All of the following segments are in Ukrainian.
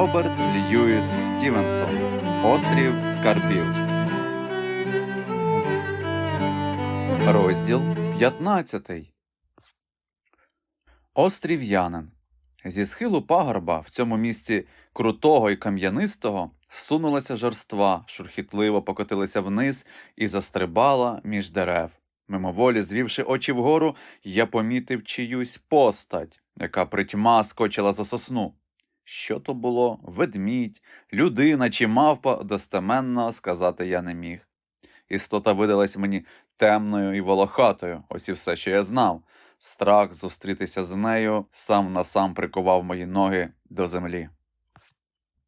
Роберт Льюіс Стівенсон Острів Скарбів. Розділ 15. Острів'янин. Зі схилу пагорба в цьому місці крутого і кам'янистого сунулася жорства, шурхітливо покотилася вниз і застрибала між дерев. Мимоволі, звівши очі вгору, я помітив чиюсь постать, яка притьма скочила за сосну. Що то було? Ведмідь, людина чи мавпа, достеменно сказати я не міг. Істота видалась мені темною і волохатою, ось і все, що я знав. Страх зустрітися з нею сам на сам прикував мої ноги до землі.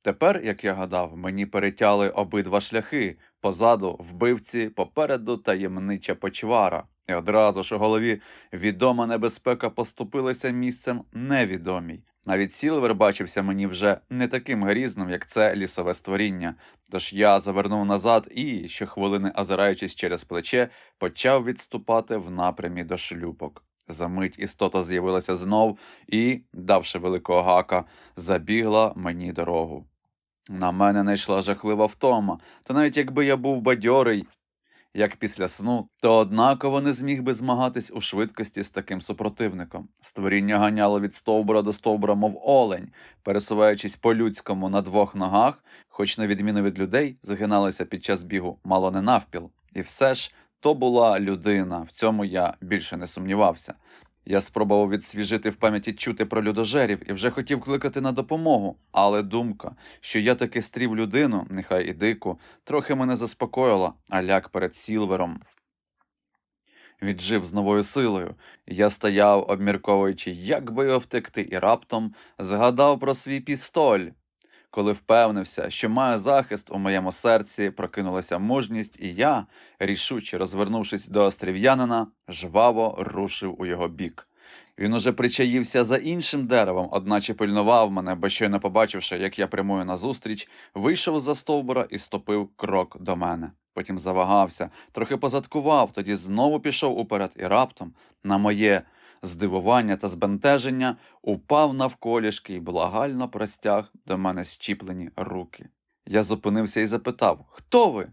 Тепер, як я гадав, мені перетяли обидва шляхи позаду вбивці, попереду таємнича почвара, і одразу ж у голові відома небезпека поступилася місцем невідомій. Навіть Сілвер бачився мені вже не таким грізним, як це лісове створіння. Тож я завернув назад і, щохвилини озираючись через плече, почав відступати в напрямі до шлюпок. Замить істота з'явилася знов і, давши великого гака, забігла мені дорогу. На мене найшла жахлива втома, та навіть якби я був бадьорий, як після сну, то однаково не зміг би змагатись у швидкості з таким супротивником. Створіння ганяло від стовбура до стовбура, мов олень, пересуваючись по-людському на двох ногах, хоч, на відміну від людей, загиналися під час бігу мало не навпіл. І все ж то була людина, в цьому я більше не сумнівався. Я спробував відсвіжити в пам'яті чути про людожерів і вже хотів кликати на допомогу, але думка, що я таки стрів людину, нехай і дику, трохи мене заспокоїла, а ляк перед Сілвером. Віджив з новою силою. Я стояв, обмірковуючи, як би його втекти, і раптом згадав про свій пістоль. Коли впевнився, що маю захист, у моєму серці прокинулася мужність, і я, рішуче розвернувшись до острів'янина, жваво рушив у його бік. Він уже причаївся за іншим деревом, одначе пильнував мене, бо щойно побачивши, як я прямую назустріч, вийшов за стовбура і ступив крок до мене. Потім завагався, трохи позадкував, тоді знову пішов уперед і раптом, на моє здивування та збентеження, упав навколішки і благально простяг до мене щіплені руки. Я зупинився і запитав Хто ви?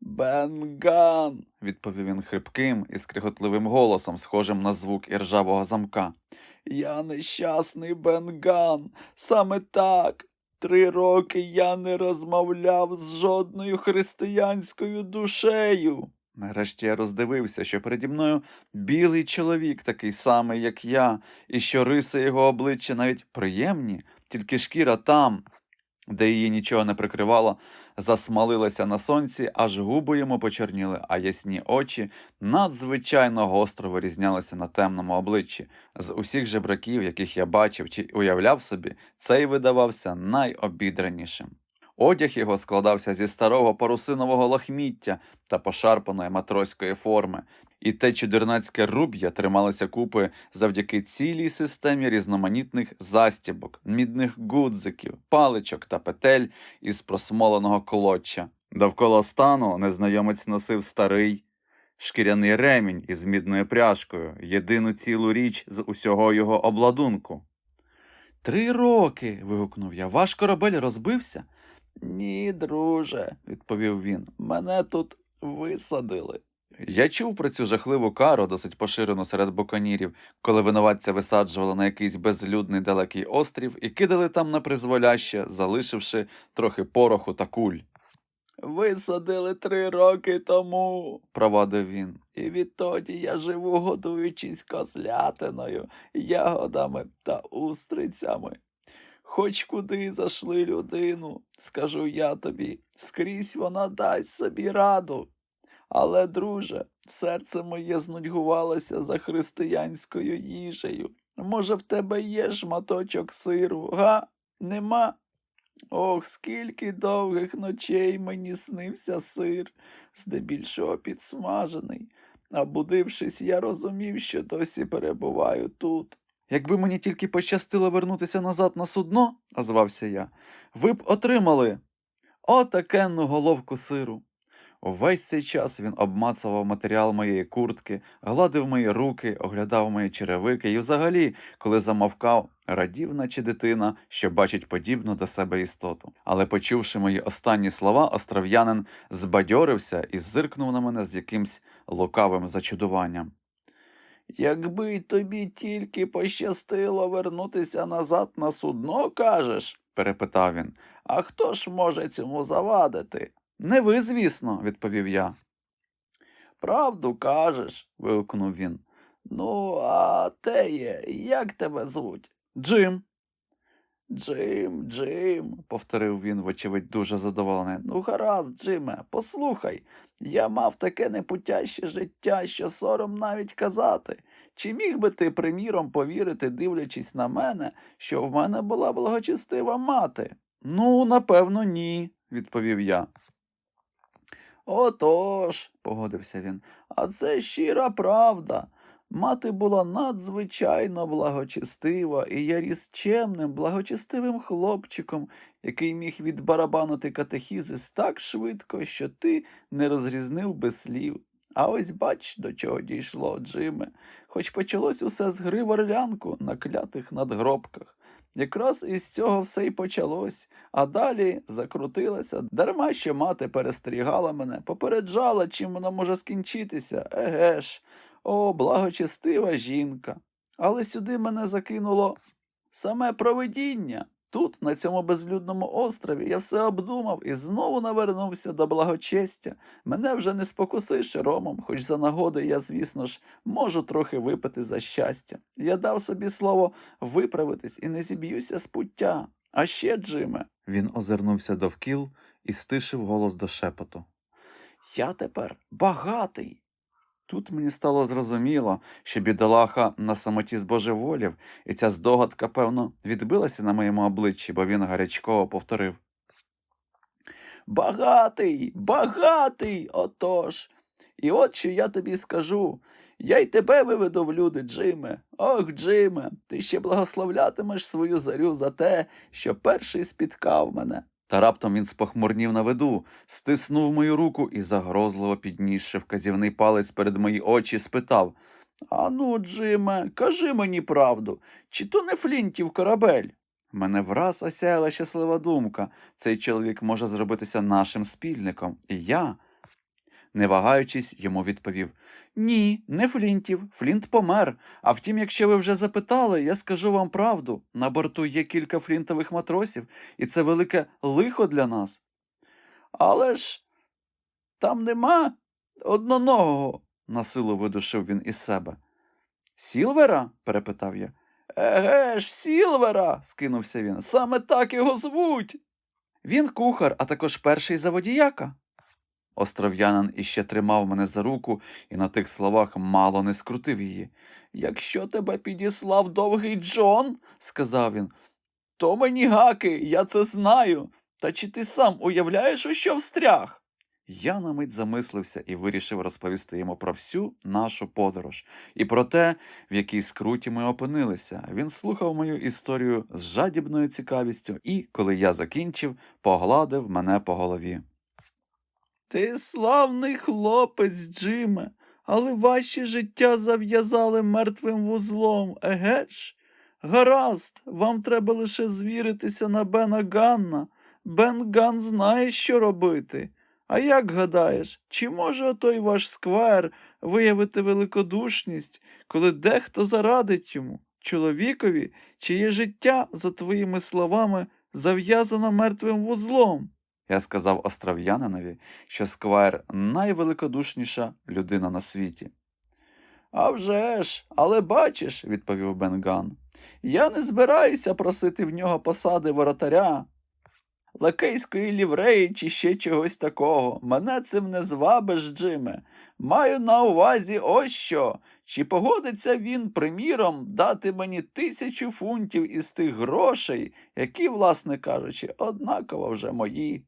Бенган, відповів він хрипким і скриготливим голосом, схожим на звук іржавого замка. Я нещасний Бенган, саме так. Три роки я не розмовляв з жодною християнською душею. Нарешті я роздивився, що переді мною білий чоловік, такий самий, як я, і що риси його обличчя навіть приємні, тільки шкіра там, де її нічого не прикривало, засмалилася на сонці, аж губи йому почорніли, а ясні очі надзвичайно гостро вирізнялися на темному обличчі. З усіх жебраків, яких я бачив чи уявляв собі, цей видавався найобідранішим. Одяг його складався зі старого парусинового лахміття та пошарпаної матроської форми, і те чудернацьке руб'я трималося купи завдяки цілій системі різноманітних застібок, мідних гудзиків, паличок та петель із просмоленого колодча. Довкола стану незнайомець носив старий шкіряний ремінь із мідною пряжкою, єдину цілу річ з усього його обладунку. Три роки. вигукнув я. Ваш корабель розбився? Ні, друже, відповів він. Мене тут висадили. Я чув про цю жахливу кару, досить поширену серед буканірів, коли винуватця висаджували на якийсь безлюдний далекий острів і кидали там на призволяще, залишивши трохи пороху та куль. Висадили три роки тому, провадив він, і відтоді я живу, годуючись козлятиною, ягодами та устрицями. Хоч куди зашли людину, скажу я тобі, скрізь вона дасть собі раду. Але, друже, серце моє знудьгувалося за християнською їжею. Може, в тебе є шматочок сиру, га? Нема? Ох, скільки довгих ночей мені снився сир, здебільшого підсмажений. А будившись, я розумів, що досі перебуваю тут. Якби мені тільки пощастило вернутися назад на судно, озвався я, ви б отримали отакенну головку сиру. Увесь цей час він обмацував матеріал моєї куртки, гладив мої руки, оглядав мої черевики і взагалі, коли замовкав, радів, наче дитина, що бачить подібну до себе істоту. Але почувши мої останні слова, остров'янин збадьорився і зиркнув на мене з якимсь лукавим зачудуванням. Якби тобі тільки пощастило вернутися назад на судно, кажеш? перепитав він. А хто ж може цьому завадити? Не ви, звісно, відповів я. Правду кажеш, вигукнув він. Ну, а теє, як тебе звуть? Джим. Джим, Джим, повторив він, вочевидь, дуже задоволений. Ну, гаразд, Джиме, послухай, я мав таке непутяще життя, що сором навіть казати. Чи міг би ти, приміром, повірити, дивлячись на мене, що в мене була благочестива мати? Ну, напевно, ні, відповів я. Отож, погодився він, а це щира правда. Мати була надзвичайно благочестива, і я ріс чемним, благочестивим хлопчиком, який міг відбарабанити катехізис так швидко, що ти не розрізнив би слів. А ось бач, до чого дійшло, Джиме, хоч почалось усе з гри в орлянку на клятих надгробках. Якраз із цього все й почалось, а далі закрутилося, дарма що мати перестерігала мене, попереджала, чим воно може скінчитися. Еге ж, о, благочестива жінка. Але сюди мене закинуло саме провидіння. Тут, на цьому безлюдному острові, я все обдумав і знову навернувся до благочестя. Мене вже не спокусиш ромом, хоч за нагоди я, звісно ж, можу трохи випити за щастя. Я дав собі слово виправитись і не зіб'юся з пуття. А ще, Джиме. Він озирнувся довкіл і стишив голос до шепоту. Я тепер багатий. Тут мені стало зрозуміло, що бідолаха на самоті збожеволів, і ця здогадка, певно, відбилася на моєму обличчі, бо він гарячково повторив. Багатий, багатий, отож. І от що я тобі скажу. Я й тебе виведу в люди, Джиме. Ох, Джиме, ти ще благословлятимеш свою зарю за те, що перший спіткав мене. Та раптом він спохмурнів на виду, стиснув мою руку і, загрозливо піднісши вказівний палець перед мої очі, спитав Ану, Джиме, кажи мені правду, чи то не Флінтів корабель? Мене враз осяяла щаслива думка. Цей чоловік може зробитися нашим спільником, і я, не вагаючись, йому відповів Ні, не Флінтів. Флінт помер. А втім, якщо ви вже запитали, я скажу вам правду. На борту є кілька флінтових матросів, і це велике лихо для нас. Але ж там нема одноногого, насилу видушив він із себе. Сілвера? перепитав я. Еге ж, Сілвера, скинувся він. Саме так його звуть. Він кухар, а також перший заводіяка. Остров'янин іще тримав мене за руку і на тих словах мало не скрутив її. Якщо тебе підіслав довгий Джон, сказав він, то мені гаки, я це знаю. Та чи ти сам уявляєш, у що встряг? Я на мить замислився і вирішив розповісти йому про всю нашу подорож і про те, в якій скруті ми опинилися. Він слухав мою історію з жадібною цікавістю і, коли я закінчив, погладив мене по голові. Ти славний хлопець, Джиме, але ваші життя зав'язали мертвим вузлом, еге ж? Гаразд, вам треба лише звіритися на Бена Ганна. Бен Ган знає, що робити. А як гадаєш, чи може отой ваш сквайр виявити великодушність, коли дехто зарадить йому, чоловікові, чиє життя, за твоїми словами, зав'язано мертвим вузлом? Я сказав остров'янинові, що сквайр найвеликодушніша людина на світі. «А вже ж, але бачиш, відповів Бенган, я не збираюся просити в нього посади воротаря, лакейської лівреї чи ще чогось такого. Мене цим не звабиш, Джиме. Маю на увазі ось що. Чи погодиться він, приміром, дати мені тисячу фунтів із тих грошей, які, власне кажучи, однаково вже мої.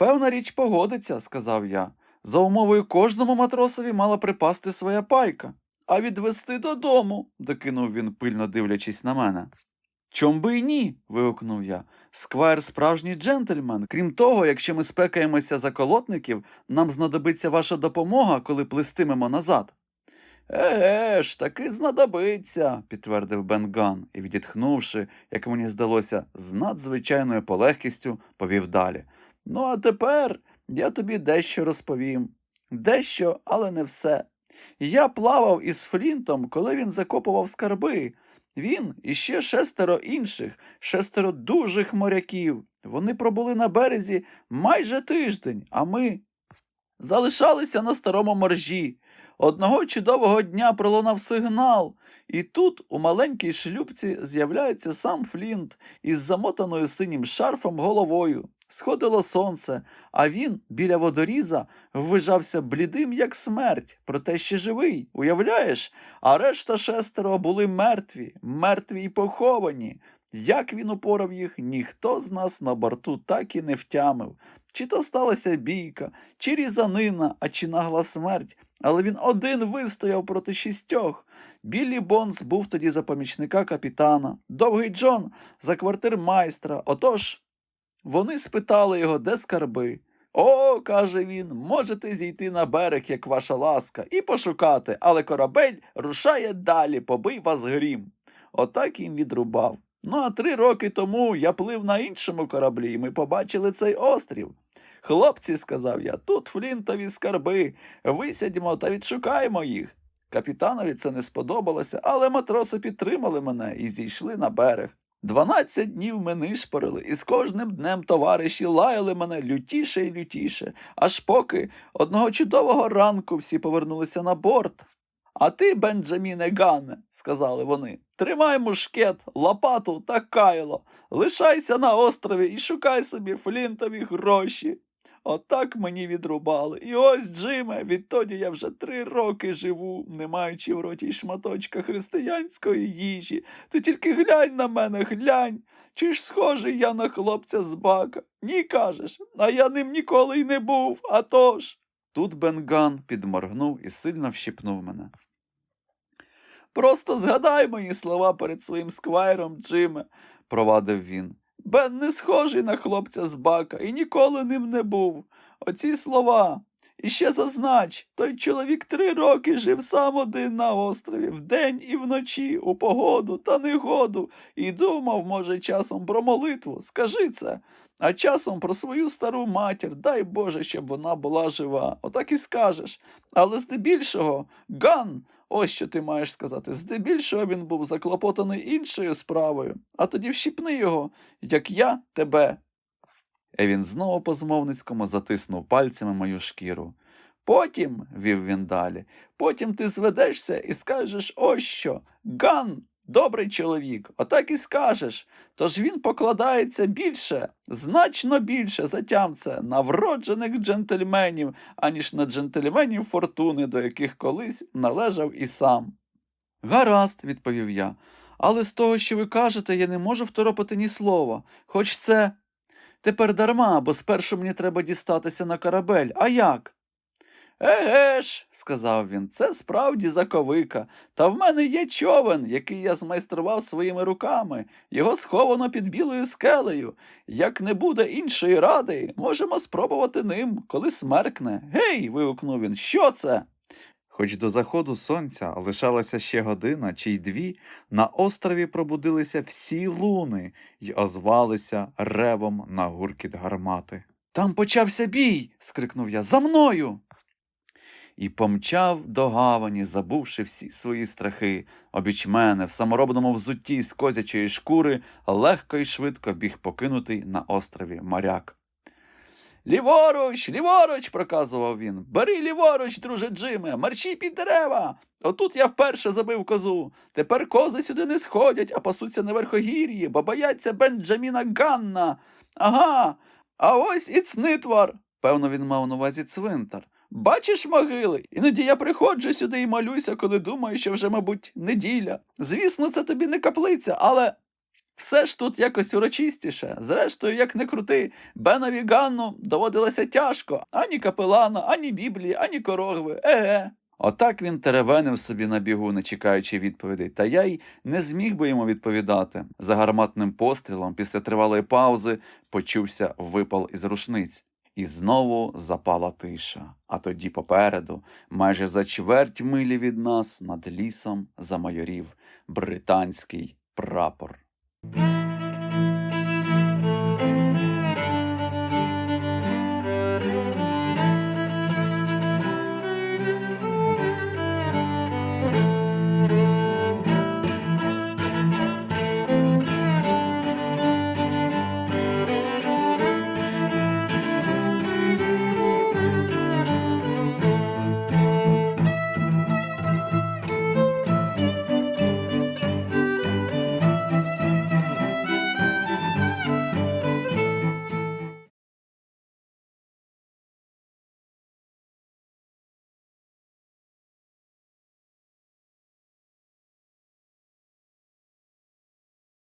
Певна річ погодиться, сказав я. За умовою кожному матросові мала припасти своя пайка, а відвести додому, докинув він, пильно дивлячись на мене. Чом би й ні. вигукнув я. Сквайр справжній джентльмен. Крім того, якщо ми спекаємося за колотників, нам знадобиться ваша допомога, коли плестимемо назад. Еге ж, таки знадобиться, підтвердив Бенган і, відітхнувши, як мені здалося, з надзвичайною полегкістю, повів далі. Ну, а тепер я тобі дещо розповім. Дещо, але не все. Я плавав із Флінтом, коли він закопував скарби. Він і ще шестеро інших, шестеро дужих моряків. Вони пробули на березі майже тиждень, а ми залишалися на старому моржі. Одного чудового дня пролунав сигнал, і тут у маленькій шлюбці з'являється сам Флінт із замотаною синім шарфом головою. Сходило сонце, а він біля водоріза ввижався блідим, як смерть, проте ще живий, уявляєш? А решта шестеро були мертві, мертві й поховані. Як він упорав їх, ніхто з нас на борту так і не втямив. Чи то сталася бійка, чи різанина, а чи нагла смерть, але він один вистояв проти шістьох. Біллі Бонс був тоді за помічника капітана, довгий Джон за квартирмайстра. Отож, вони спитали його, де скарби. О, каже він, можете зійти на берег, як ваша ласка, і пошукати, але корабель рушає далі, побий вас грім. Отак їм відрубав. Ну, а три роки тому я плив на іншому кораблі, і ми побачили цей острів. Хлопці, сказав я, тут флінтові скарби. Висядьмо та відшукаємо їх. Капітанові це не сподобалося, але матроси підтримали мене і зійшли на берег. Дванадцять днів ми нишпорили, і з кожним днем товариші лаяли мене лютіше і лютіше, аж поки одного чудового ранку всі повернулися на борт. А ти, Бенджаміне Ганне, сказали вони, тримай мушкет, лопату та кайло, лишайся на острові і шукай собі флінтові гроші. Отак мені відрубали. І ось, Джиме, відтоді я вже три роки живу, не маючи в роті й шматочка християнської їжі. Ти тільки глянь на мене, глянь. Чи ж схожий я на хлопця з бака? Ні, кажеш, а я ним ніколи й не був, а тож. Тут Бенган підморгнув і сильно вщипнув мене. Просто згадай мої слова перед своїм сквайром, Джиме, провадив він. Бен не схожий на хлопця з бака і ніколи ним не був. Оці слова. І ще зазнач, той чоловік три роки жив сам один на острові, вдень і вночі, у погоду та негоду, і думав, може, часом про молитву. Скажи це. А часом про свою стару матір, дай Боже, щоб вона була жива. Отак і скажеш. Але здебільшого, Ган, ось що ти маєш сказати, здебільшого він був заклопотаний іншою справою, а тоді вщипни його, як я тебе. Евін він знову по змовницькому затиснув пальцями мою шкіру. Потім, вів він далі, потім ти зведешся і скажеш ось що. Ган, добрий чоловік, отак і скажеш. Тож він покладається більше, значно більше, затям це, на вроджених джентльменів, аніж на джентльменів фортуни, до яких колись належав і сам. Гаразд, відповів я, але з того, що ви кажете, я не можу второпати ні слова, хоч це. Тепер дарма, бо спершу мені треба дістатися на корабель. А як? Еге ж, сказав він, це справді заковика. Та в мене є човен, який я змайстрував своїми руками. Його сховано під білою скелею. Як не буде іншої ради, можемо спробувати ним, коли смеркне. Гей. вигукнув він. Що це? Хоч до заходу сонця лишалася ще година чи й дві, на острові пробудилися всі луни й озвалися ревом на гуркіт гармати. Там почався бій. скрикнув я. За мною. І помчав до гавані, забувши всі свої страхи. Обіч мене в саморобному взутті з козячої шкури легко і швидко біг покинутий на острові моряк. Ліворуч, ліворуч, проказував він. Бери ліворуч, друже Джиме, марчі під дерева. Отут я вперше забив козу. Тепер кози сюди не сходять, а пасуться на верхогір'ї, бо бояться Бенджаміна Ганна. Ага, а ось і цнитвар. Певно, він мав на увазі цвинтар. Бачиш могили? Іноді я приходжу сюди і молюся, коли думаю, що вже, мабуть, неділя. Звісно, це тобі не каплиця, але все ж тут якось урочистіше. Зрештою, як не крути, Бенові Ганну доводилося тяжко ані капелана, ані Біблії, ані корогви. Еге. Отак він теревенив собі на бігу, не чекаючи відповідей, та я й не зміг би йому відповідати. За гарматним пострілом після тривалої паузи почувся випал із рушниць. І знову запала тиша. А тоді попереду, майже за чверть милі від нас, над лісом замайорів британський прапор.